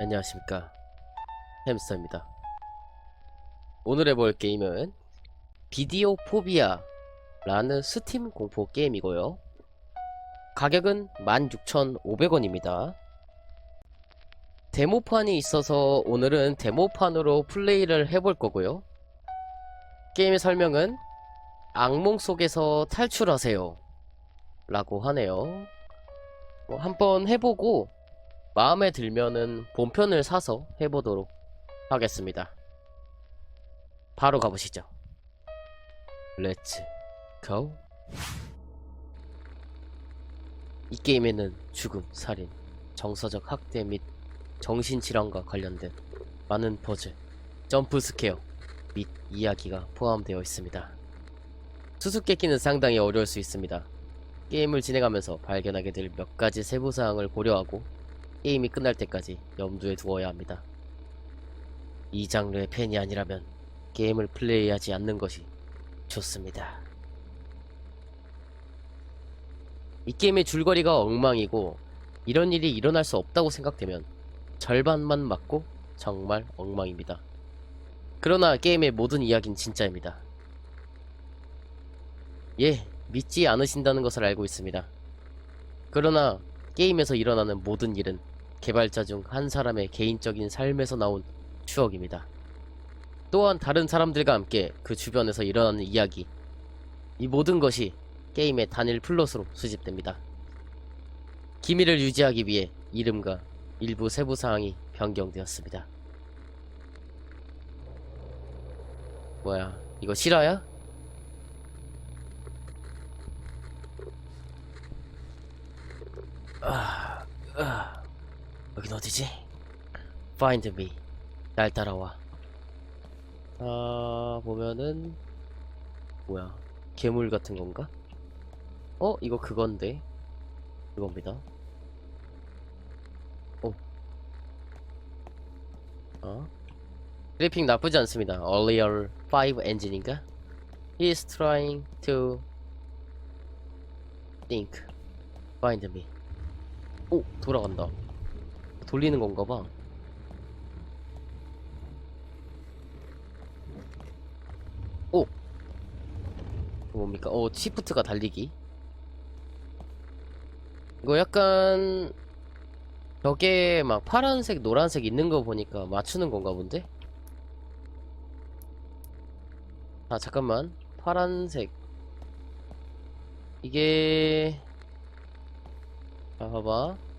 안녕하십니까. 햄스터입니다. 오늘 해볼 게임은 비디오 포비아 라는 스팀 공포 게임이고요. 가격은 16,500원입니다. 데모판이 있어서 오늘은 데모판으로 플레이를 해볼 거고요. 게임의 설명은 악몽 속에서 탈출하세요 라고 하네요. 뭐 한번 해보고 마음에 들면은 본편을 사서 해보도록 하겠습니다. 바로 가보시죠. 렛츠 고! 이 게임에는 죽음, 살인, 정서적 학대 및 정신질환과 관련된 많은 퍼즐, 점프 스퀘어 및 이야기가 포함되어 있습니다. 수수께끼는 상당히 어려울 수 있습니다. 게임을 진행하면서 발견하게 될 몇 가지 세부사항을 고려하고 게임이 끝날 때까지 염두에 두어야 합니다. 이 장르의 팬이 아니라면 게임을 플레이하지 않는 것이 좋습니다. 이 게임의 줄거리가 엉망이고 이런 일이 일어날 수 없다고 생각되면 절반만 맞고 정말 엉망입니다. 그러나 게임의 모든 이야기는 진짜입니다. 예, 믿지 않으신다는 것을 알고 있습니다. 그러나 게임에서 일어나는 모든 일은 개발자 중 한 사람의 개인적인 삶에서 나온 추억입니다. 또한 다른 사람들과 함께 그 주변에서 일어나는 이야기, 이 모든 것이 게임의 단일 플롯으로 수집됩니다. 기밀을 유지하기 위해 이름과 일부 세부 사항이 변경되었습니다. 뭐야, 이거 실화야? 아, 아. 여긴 어디지? Find me. 날 따라와. 아, 보면은, 뭐야. 괴물 같은 건가? 어? 이거 그건데. 그겁니다. 오. 어? 그래픽 나쁘지 않습니다. Earlier 5 엔진인가? He's trying to think. Find me. 오, 돌아간다. 돌리는 건가 봐. 오! 뭡니까? 어, 시프트가 달리기. 이거 약간 벽에 막 파란색, 노란색 있는 거 보니까 맞추는 건가 본데? 아, 잠깐만. 파란색. 이게 자, 봐봐.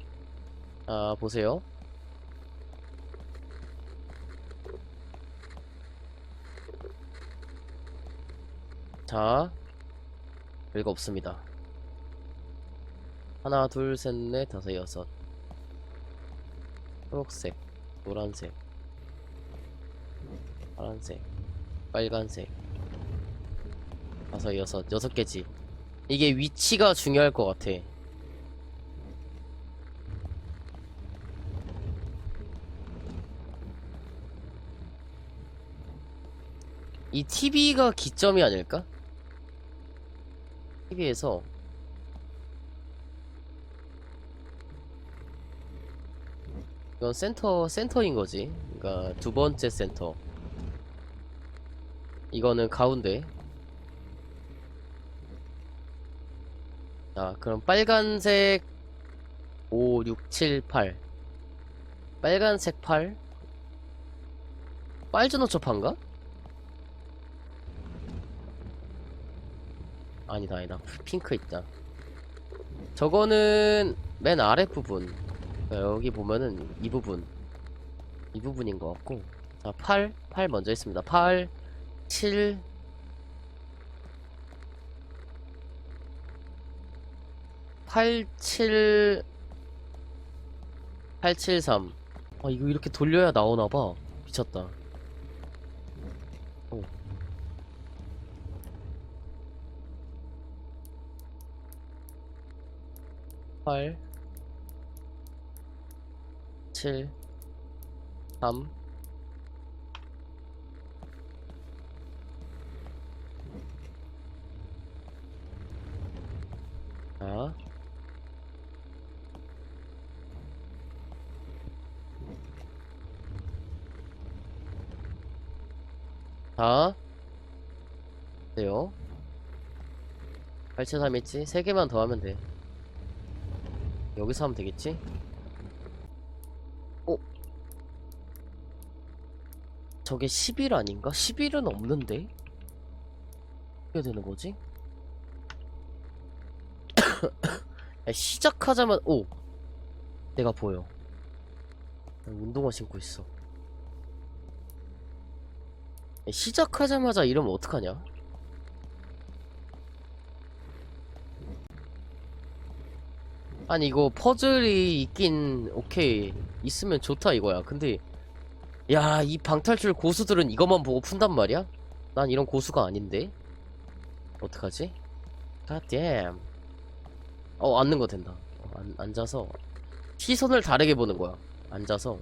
아, 보세요. 자, 별거 없습니다. 하나, 둘, 셋, 넷, 다섯, 여섯. 초록색, 노란색, 파란색, 빨간색. 다섯, 여섯, 여섯 개지. 이게 위치가 중요할 것 같아. 이 TV가 기점이 아닐까? TV에서 이건 센터 센터인 거지. 그러니까 두 번째 센터. 이거는 가운데. 자, 그럼 빨간색 5, 6, 7, 8. 빨간색 8. 빨주노초파인가? 아니다 아니다. 핑크 있다. 저거는 맨 아랫부분. 여기 보면은 이 부분. 이 부분인 것 같고. 자 8, 8 먼저 있습니다. 8, 7 8, 7 8, 7, 3 아, 이거 이렇게 돌려야 나오나봐. 미쳤다 8 7 3 자. 자. 돼요. 873 있지? 3개만 더 하면 돼. 여기서 하면 되겠지? 어? 저게 10일 아닌가? 10일은 없는데? 어떻게 되는 거지? 야, 시작하자마자, 오! 내가 보여. 나 운동화 신고 있어. 야, 시작하자마자 이러면 어떡하냐? 아니 이거 퍼즐이 있긴 오케이. 있으면 좋다 이거야. 근데 야 이 방탈출 고수들은 이것만 보고 푼단 말이야? 난 이런 고수가 아닌데. 어떡하지? God 어 앉는 거 된다. 어, 앉, 앉아서. 시선을 다르게 보는 거야. 앉아서.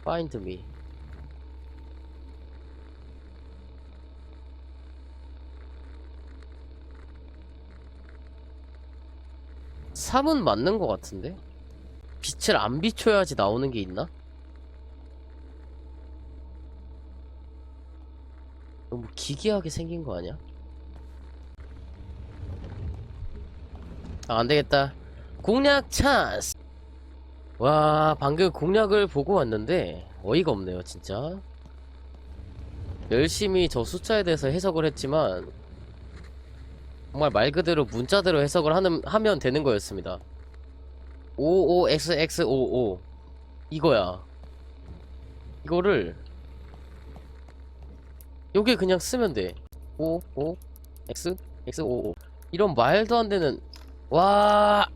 Find me 삼은 맞는 거 같은데? 빛을 안 비춰야지 나오는 게 있나? 너무 기괴하게 생긴 거 아니야? 아, 안 되겠다. 공략 찬스! 와, 방금 공략을 보고 왔는데, 어이가 없네요, 진짜. 열심히 저 숫자에 대해서 해석을 했지만, 정말 말 그대로 문자대로 해석을 하는, 하면 되는 거였습니다. 55xx55 이거야. 이거를 요게 그냥 쓰면 돼. 55 x x55 이런 말도 안 되는 와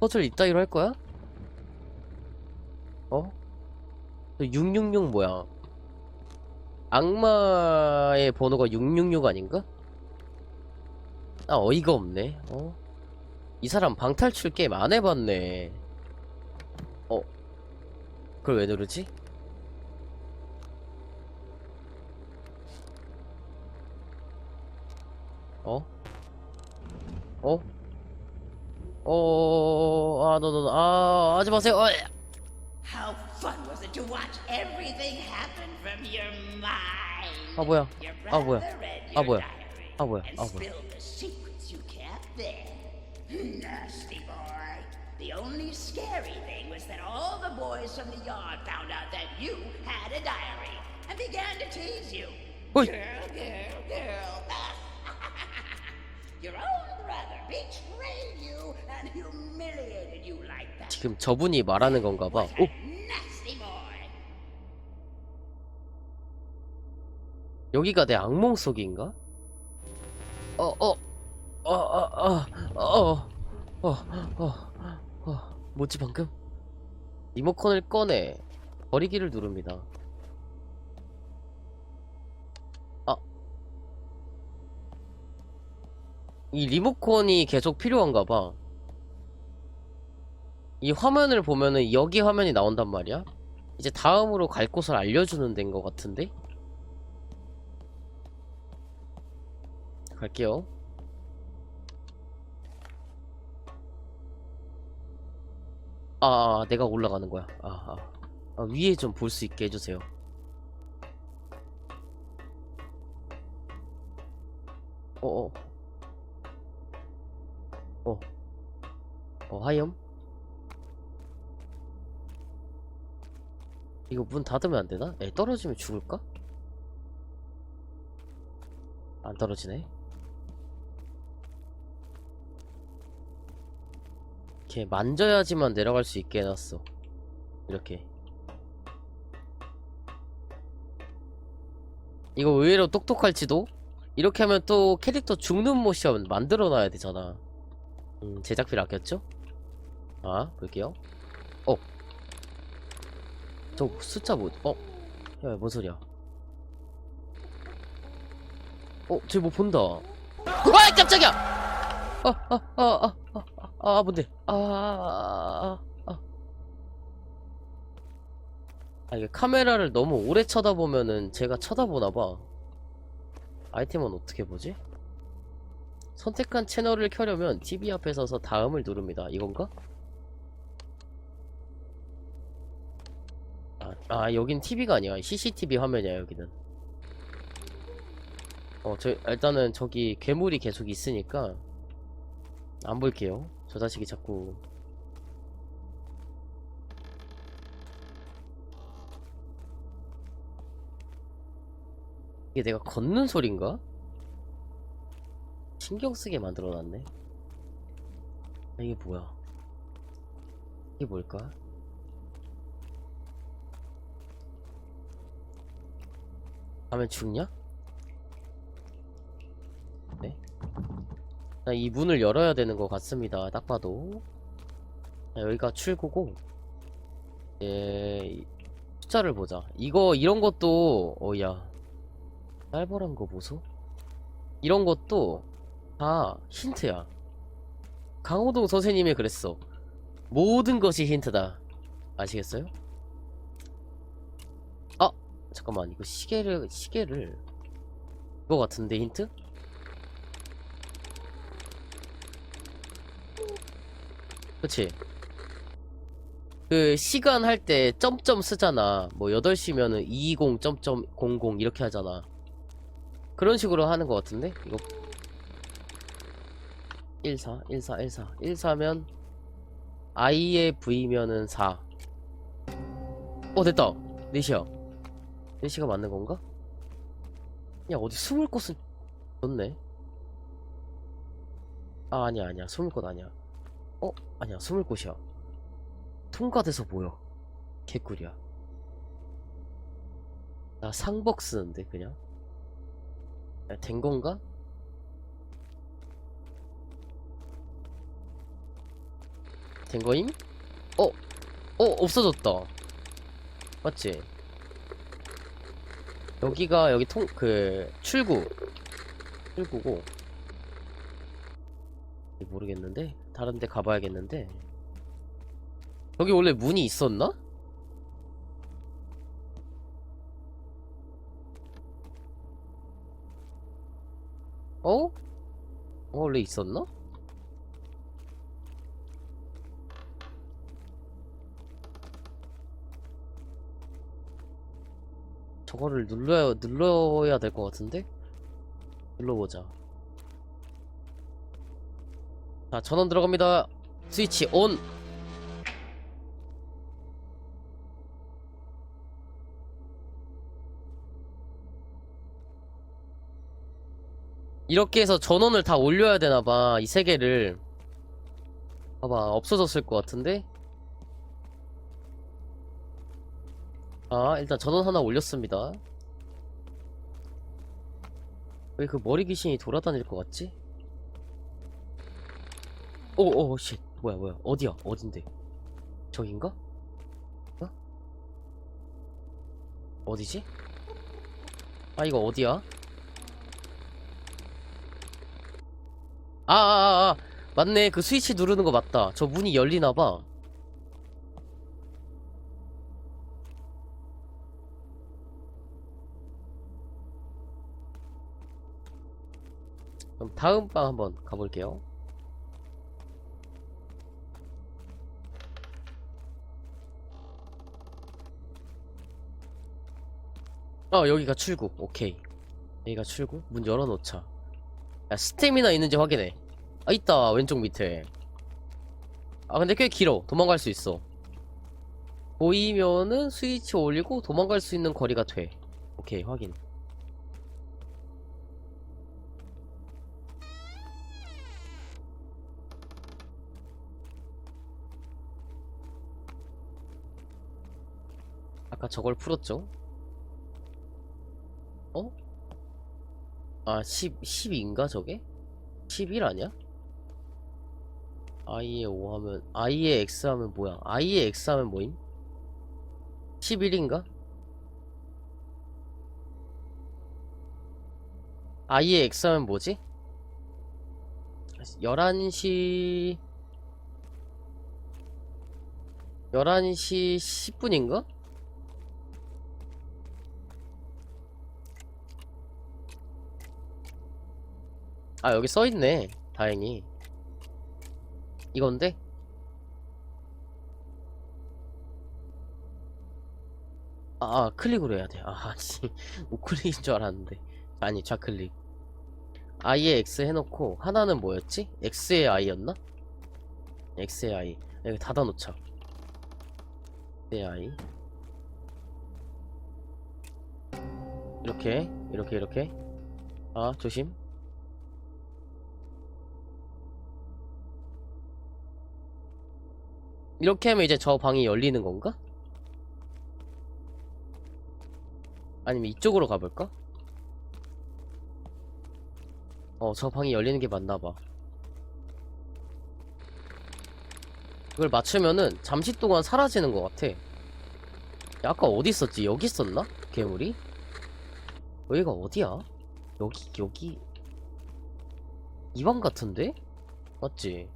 퍼즐 이따위로 할 거야? 어? 666 뭐야? 악마의 번호가 666 아닌가? 아 어이가 없네. 어? 이 사람 방탈출 게임 안 해봤네. 어? 그걸 왜 누르지? 어? 어? 어, 아, 너, 너, 너, 아, 하지 마세요. 어, How fun was it to watch everything happen from your mind? 아, 뭐야. 아, 뭐야. 아, 뭐야. 아, 뭐야. 아, 뭐야. spilled the secrets you kept there. Nasty boy. The only scary thing was that all the boys from the yard found out that you had a diary and began to tease you. Girl, girl, girl. Your own brother betrayed you and humiliated you like that. 지금 저분이 말하는 건가 봐. 오, a nasty boy. 여기가 내 악몽 속인가? 어, 어, 어, 어, 어, 어, 어, 어, 어, 뭐지 방금? 리모컨을 꺼내 버리기를 누릅니다. 아, 이 리모컨이 계속 필요한가 봐. 이 화면을 보면은 여기 화면이 나온단 말이야. 이제 다음으로 갈 곳을 알려주는 데인 것 같은데? 갈게요. 아, 아, 내가 올라가는 거야. 아, 아. 아, 위에 좀 볼 수 있게 해주세요. 어, 어. 어. 어, 하염? 이거 문 닫으면 안 되나? 에, 떨어지면 죽을까? 안 떨어지네. 이렇게 만져야지만 내려갈 수 있게 해놨어. 이렇게. 이거 의외로 똑똑할지도? 이렇게 하면 또 캐릭터 죽는 모션 만들어놔야 되잖아. 음, 제작비를 아꼈죠? 아, 볼게요. 어. 저 숫자 뭐, 어? 야, 뭔 소리야? 어, 쟤 뭐 본다. 아, 깜짝이야! 아, 아, 아, 아, 아, 아, 아, 뭔데? 아, 아, 아, 아. 아, 이게 카메라를 너무 오래 쳐다보면은 제가 쳐다보나봐. 아이템은 어떻게 보지? 선택한 채널을 켜려면 TV 앞에 서서 다음을 누릅니다. 이건가? 아 여긴 TV가 아니야 CCTV 화면이야 여기는 어 저 일단은 저기 괴물이 계속 있으니까 안 볼게요 저 자식이 자꾸 이게 내가 걷는 소린가? 신경 쓰게 만들어 놨네 아, 이게 뭐야 이게 뭘까? 가면 죽냐? 네. 자, 이 문을 열어야 되는 것 같습니다. 딱 봐도. 자, 여기가 출구고, 예, 이 숫자를 보자. 이거, 이런 것도, 어, 야. 쌀벌한 거 보소? 이런 것도 다 힌트야. 강호동 선생님이 그랬어. 모든 것이 힌트다. 아시겠어요? 아! 잠깐만, 이거 시계를, 시계를. 이거 같은데, 힌트? 그치? 그 시간 할 때 점점 쓰잖아. 뭐 8시면은 220 점점 00 이렇게 하잖아. 그런 식으로 하는 것 같은데? 이거 14, 14, 14. 14면 i의 v면은 4. 어 됐다. 4시야. 4시가 맞는 건가? 야 어디 숨을 곳은 좋네. 아 아니야 아니야 숨을 곳 아니야. 어? 아니야 숨을 곳이야 통과돼서 보여 개꿀이야 나 상복 쓰는데 그냥 야, 된 건가? 된 거임? 어? 어 없어졌다 맞지? 여기가 여기 통 그 출구 출구고 모르겠는데 다른 데 가봐야겠는데 여기 원래 문이 있었나? 어? 어 원래 있었나? 저거를 눌러야 눌러야 될 것 같은데? 눌러보자. 자, 전원 들어갑니다. 스위치 온. 이렇게 해서 전원을 다 올려야 되나봐. 이 세 개를. 봐봐, 없어졌을 것 같은데? 아, 일단 전원 하나 올렸습니다. 왜 그 머리 귀신이 돌아다닐 것 같지? 오, 오, 쉣. 뭐야, 뭐야. 어디야? 어딘데? 저긴가? 어? 어디지? 아, 이거 어디야? 아, 아, 아, 아. 맞네. 그 스위치 누르는 거 맞다. 저 문이 열리나봐. 그럼 다음 방 한번 가볼게요. 어 여기가 출구. 오케이. 여기가 출구? 문 열어놓자. 야 스태미나 있는지 확인해. 아 있다. 왼쪽 밑에. 아 근데 꽤 길어. 도망갈 수 있어. 보이면은 스위치 올리고 도망갈 수 있는 거리가 돼. 오케이 확인. 아까 저걸 풀었죠 어? 아, 10, 10인가 저게? 11 아니야? i에 5 하면, i에 x 하면 뭐야? i에 x 하면 뭐임? 11인가? i에 x 하면 뭐지? 11시 11시 10분인가? 아 여기 써있네 다행히 이건데? 아, 아 클릭으로 해야 돼. 아, 씨. 우클릭인 줄 알았는데. 아니, 좌클릭. i에 x 해놓고, 하나는 뭐였지? x의 i였나? x의 i. 여기 닫아놓자. x의 i. 이렇게, 이렇게, 이렇게. 아, 조심. 이렇게 하면 이제 저 방이 열리는 건가? 아니면 이쪽으로 가볼까? 어, 저 방이 열리는 게 맞나 봐. 그걸 맞추면은 잠시 동안 사라지는 것 같아. 야, 아까 어디 있었지? 여기 있었나? 괴물이? 여기가 어디야? 여기, 여기. 이 방 같은데? 맞지?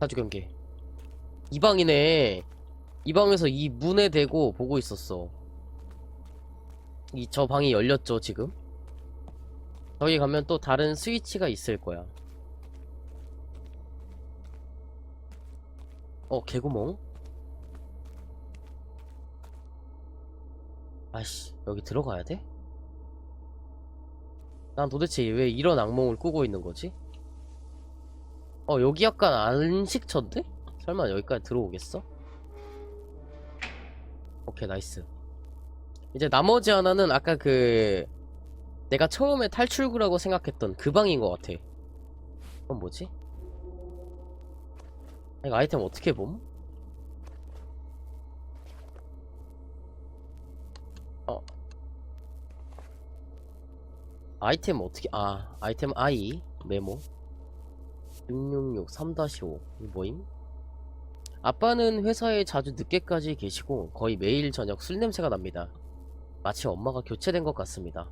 사주 경계. 이 방이네. 이 방에서 이 문에 대고 보고 있었어. 이 저 방이 열렸죠, 지금? 저기 가면 또 다른 스위치가 있을 거야. 어, 개구멍? 아이씨, 여기 들어가야 돼? 난 도대체 왜 이런 악몽을 꾸고 있는 거지? 어, 여기 약간 안식처인데? 설마 여기까지 들어오겠어? 오케이, 나이스. 이제 나머지 하나는 아까 그 내가 처음에 탈출구라고 생각했던 그 방인 것 같아. 그건 뭐지? 아, 이거 아이템 어떻게 봄? 어. 아이템 어떻게, 아, 아이템 I, 메모. 666, 3-5. 이 뭐임? 아빠는 회사에 자주 늦게까지 계시고 거의 매일 저녁 술 냄새가 납니다. 마치 엄마가 교체된 것 같습니다.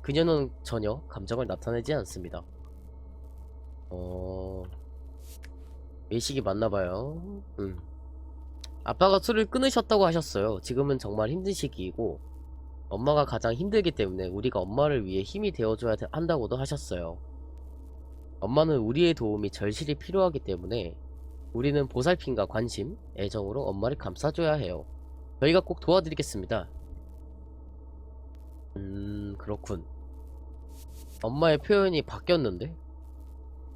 그녀는 전혀 감정을 나타내지 않습니다. 어... 외식이 맞나봐요. 음. 아빠가 술을 끊으셨다고 하셨어요. 지금은 정말 힘든 시기이고 엄마가 가장 힘들기 때문에 우리가 엄마를 위해 힘이 되어줘야 돼- 한다고도 하셨어요. 엄마는 우리의 도움이 절실히 필요하기 때문에 우리는 보살핌과 관심, 애정으로 엄마를 감싸줘야 해요. 저희가 꼭 도와드리겠습니다. 음, 그렇군. 엄마의 표현이 바뀌었는데?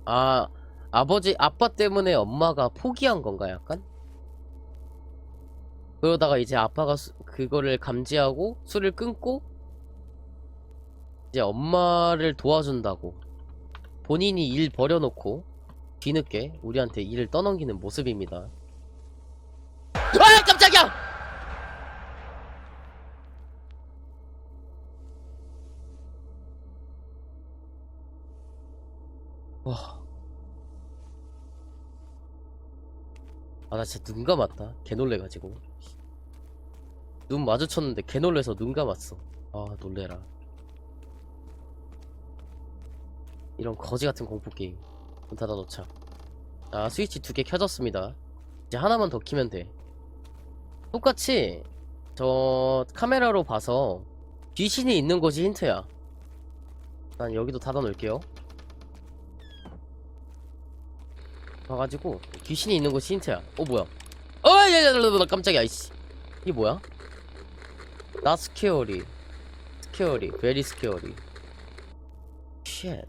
아, 아버지, 아빠 때문에 엄마가 포기한 건가, 약간? 그러다가 이제 아빠가 수- 그거를 감지하고 술을 끊고 이제 엄마를 도와준다고 본인이 일 버려놓고 뒤늦게 우리한테 일을 떠넘기는 모습입니다. 아 깜짝이야! 와. 아, 나 진짜 눈 감았다. 개 놀래가지고. 눈 마주쳤는데 개 놀래서 눈 감았어. 아, 놀래라. 이런 거지 같은 공포 게임. 문 닫아 놓자. 아, 스위치 두 개 켜졌습니다. 이제 하나만 더 키면 돼. 똑같이, 저, 카메라로 봐서 귀신이 있는 곳이 힌트야. 난 여기도 닫아 놓을게요. 봐가지고 귀신이 있는 곳이 힌트야. 어 뭐야? 어, 야, 야, 야, 야, 깜짝이야. 이씨. 이게 뭐야? 나 스케어리, 스케어리, 베리 스케어리. 쉣.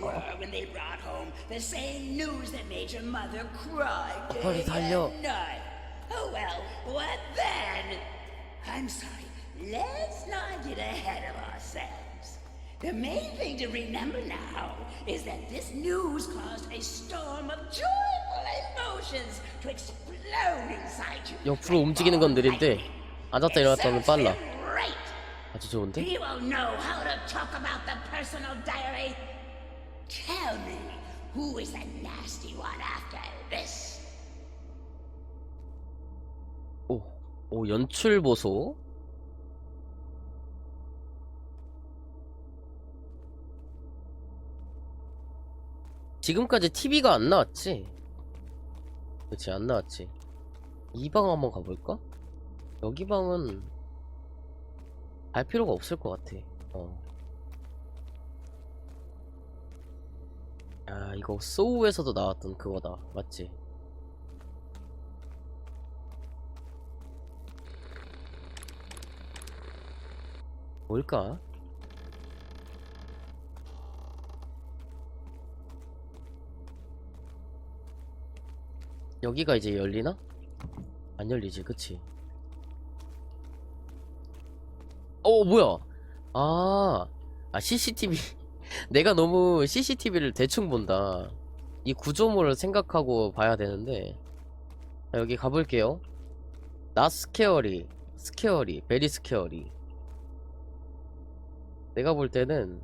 were when they brought home the same news that made your mother cry 빨리 day 달려. and night? Oh well, what then? I'm sorry. Let's not get ahead of ourselves. The main thing to remember now is that this news caused a storm of joyful emotions to explode inside you. 옆으로 움직이는 건 느린데 앉았다 일어났다 하면 It 빨라. 아주 좋은데? You will know how to talk about the personal diary. Tell me, who is the nasty one after this? 오, 오 연출 보소. 지금까지 TV가 안 나왔지? 그치 안 나왔지. 이 방 한번 가볼까? 여기 방은 갈 필요가 없을 것 같아. 어. 아 이거 소우에서도 나왔던 그거다 맞지? 뭘까? 여기가 이제 열리나? 안 열리지 그치? 어 뭐야? 아, 아 CCTV 내가 너무 CCTV를 대충 본다. 이 구조물을 생각하고 봐야 되는데. 자, 여기 가볼게요. 나 스케어리 스케어리 베리 스케어리. 내가 볼 때는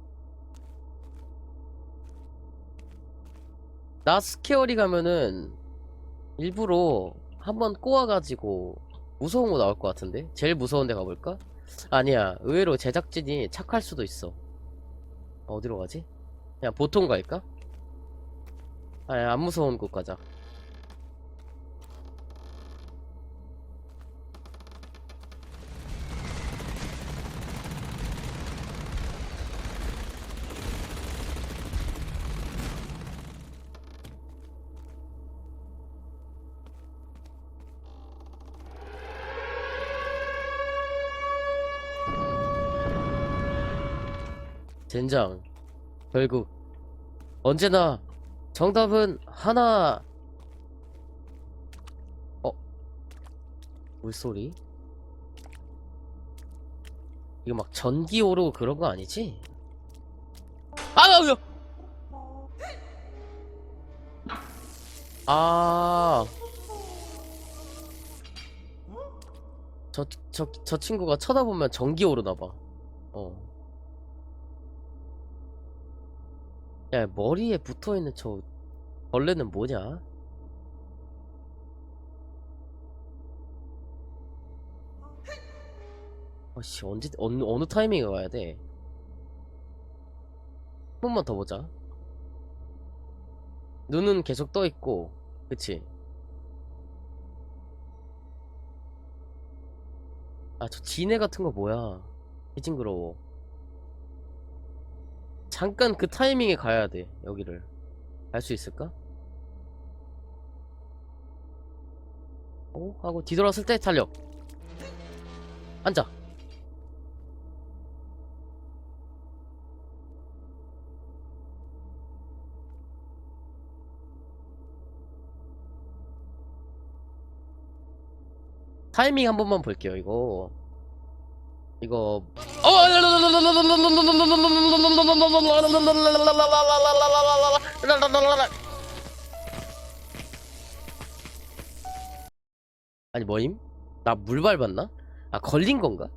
나 스케어리 가면은 일부러 한번 꼬아가지고 무서운 거 나올 것 같은데 제일 무서운 데 가볼까? 아니야 의외로 제작진이 착할 수도 있어 어디로 가지? 그냥 보통 갈까? 아니 안 무서운 곳 가자 젠장 결국 언제나 정답은 하나 어? 물소리? 이거 막 전기 오르고 그런 거 아니지? 아! 나, 나! 아 저, 저, 저 친구가 쳐다보면 전기 오르나 봐 어 야, 머리에 붙어 있는 저 벌레는 뭐냐? 아씨, 언제, 어느, 어느 타이밍에 가야 돼? 한 번만 더 보자. 눈은 계속 떠 있고, 그치? 아, 저 지네 같은 거 뭐야? 개 징그러워. 잠깐 그 타이밍에 가야 돼 여기를. 갈 수 있을까? 오 하고 뒤돌았을 때 달려. 앉아. 타이밍 한 번만 볼게요 이거 이거 아니 뭐임? 나 물 밟았나? 아 걸린 건가?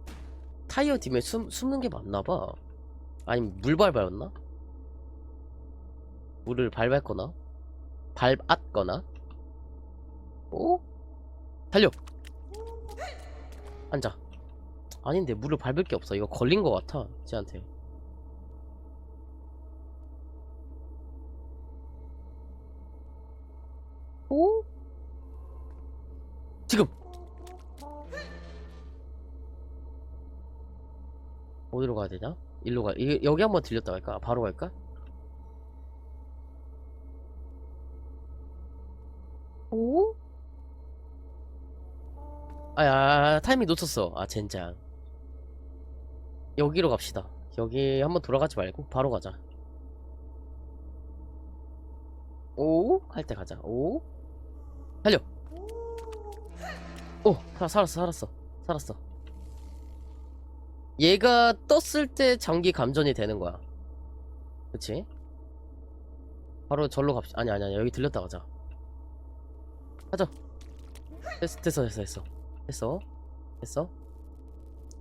타이어 뒤에 숨, 숨는 게 맞나 봐 아니 물 밟았나? 물을 밟았거나 밟았거나 오? 달려 앉아 아닌데 물을 밟을 게 없어 이거 걸린 거 같아 쟤한테 오? 지금 어디로 가야 되냐? 일로 가 이, 여기 한번 들렸다 갈까? 바로 갈까? 오? 아야 아, 아, 타이밍 놓쳤어 아 젠장 여기로 갑시다. 여기 한번 돌아가지 말고 바로 가자. 오? 할 때 가자. 오? 달려! 오! 사- 살았어 살았어. 살았어. 얘가 떴을 때 전기 감전이 되는 거야. 그치? 바로 절로 갑시다 아니 아니 아니. 여기 들렸다 가자. 가자. 됐어 됐어 됐어 됐어. 됐어. 됐어.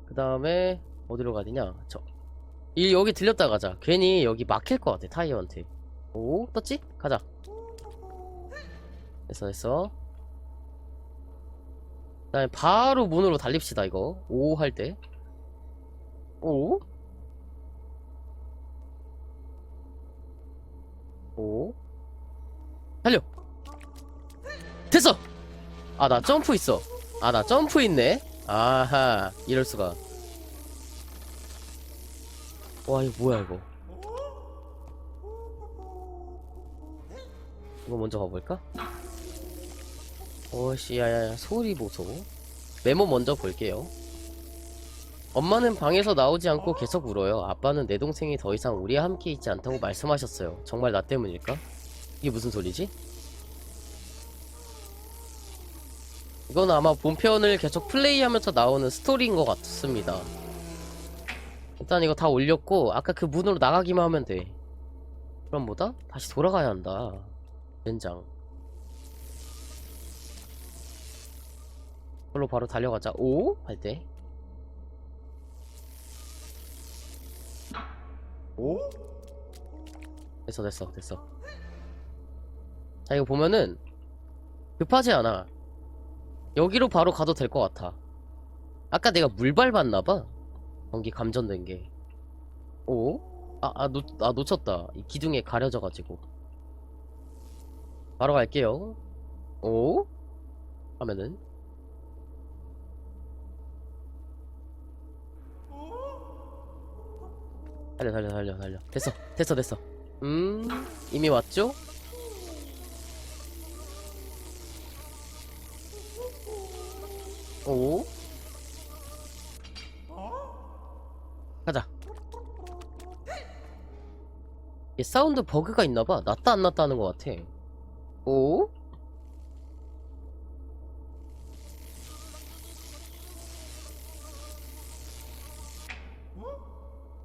그 다음에 어디로 가야 되냐? 저 이, 여기 들렸다 가자. 괜히 여기 막힐 것 같아 타이어한테. 오 떴지? 가자. 됐어 됐어. 그 다음에 바로 문으로 달립시다 이거. 오 할 때. 오? 오? 달려! 됐어! 아 나 점프 있어. 아 나 점프 있네. 아하 이럴수가 와 이거 뭐야 이거 이거 먼저 가볼까? 오씨 야야야 소리 보소 메모 먼저 볼게요 엄마는 방에서 나오지 않고 계속 울어요 아빠는 내 동생이 더 이상 우리와 함께 있지 않다고 말씀하셨어요 정말 나 때문일까? 이게 무슨 소리지? 이건 아마 본편을 계속 플레이하면서 나오는 스토리인 것 같습니다 일단 이거 다 올렸고 아까 그 문으로 나가기만 하면 돼 그럼 뭐다? 다시 돌아가야 한다 젠장 그걸로 바로 달려가자 오? 할 때. 오? 됐어 됐어 됐어 자 이거 보면은 급하지 않아 여기로 바로 가도 될 것 같아 아까 내가 물 밟았나봐 전기 감전된 게. 오? 아, 아, 놓, 아 놓쳤다. 이 기둥에 가려져가지고. 바로 갈게요. 오? 하면은. 달려 달려 달려 달려. 됐어 됐어 됐어. 음 이미 왔죠? 오 가자. 얘 사운드 버그가 있나봐. 났다 안 났다 하는 것 같아. 오?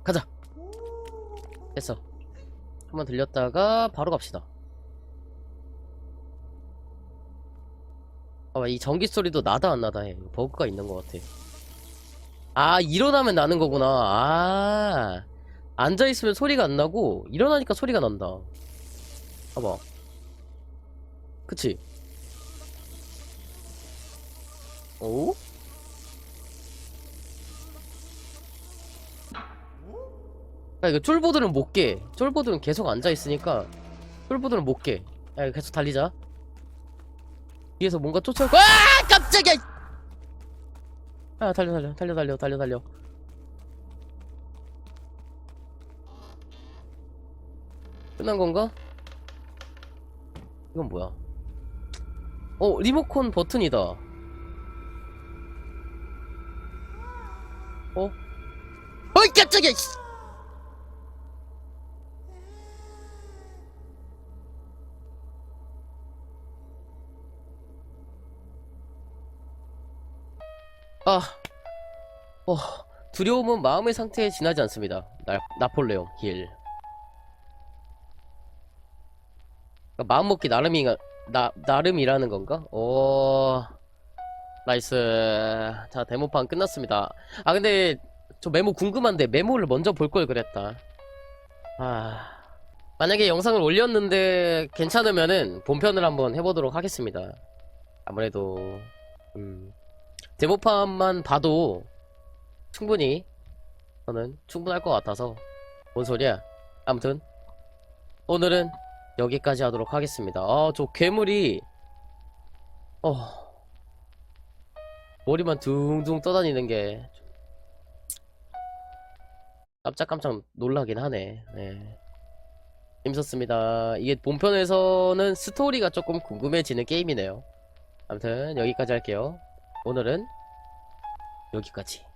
가자. 됐어. 한번 들렸다가 바로 갑시다. 봐봐 이 전기 소리도 나다 안 나다 해. 버그가 있는 것 같아 아 일어나면 나는 거구나 아 앉아있으면 소리가 안 나고 일어나니까 소리가 난다 봐봐 그치 오? 야 이거 쫄보들은 못 깨. 쫄보들은 계속 앉아 있으니까 쫄보들은 못 깨. 야 계속 달리자. 뒤에서 뭔가 쫓아오고 아 깜짝이야. 아 달려 달려 달려 달려 달려 달려. 끝난 건가? 이건 뭐야? 어 리모컨 버튼이다. 어? 어이 깜짝이야. 아, 어, 두려움은 마음의 상태에 지나지 않습니다. 나, 나폴레옹 힐. 그러니까 마음 먹기 나름이 나 나름이라는 건가? 오, 나이스. 자 데모판 끝났습니다. 아 근데 저 메모 궁금한데 메모를 먼저 볼 걸 그랬다. 아. 만약에 영상을 올렸는데 괜찮으면은 본편을 한번 해보도록 하겠습니다. 아무래도 음. 데모판만 봐도 충분히 저는 충분할 것 같아서 뭔 소리야. 아무튼 오늘은 여기까지 하도록 하겠습니다. 아저 괴물이 어 머리만 둥둥 떠다니는 게 깜짝깜짝 놀라긴 하네. 네. 재밌었습니다. 이게 본편에서는 스토리가 조금 궁금해지는 게임이네요. 아무튼 여기까지 할게요 오늘은 여기까지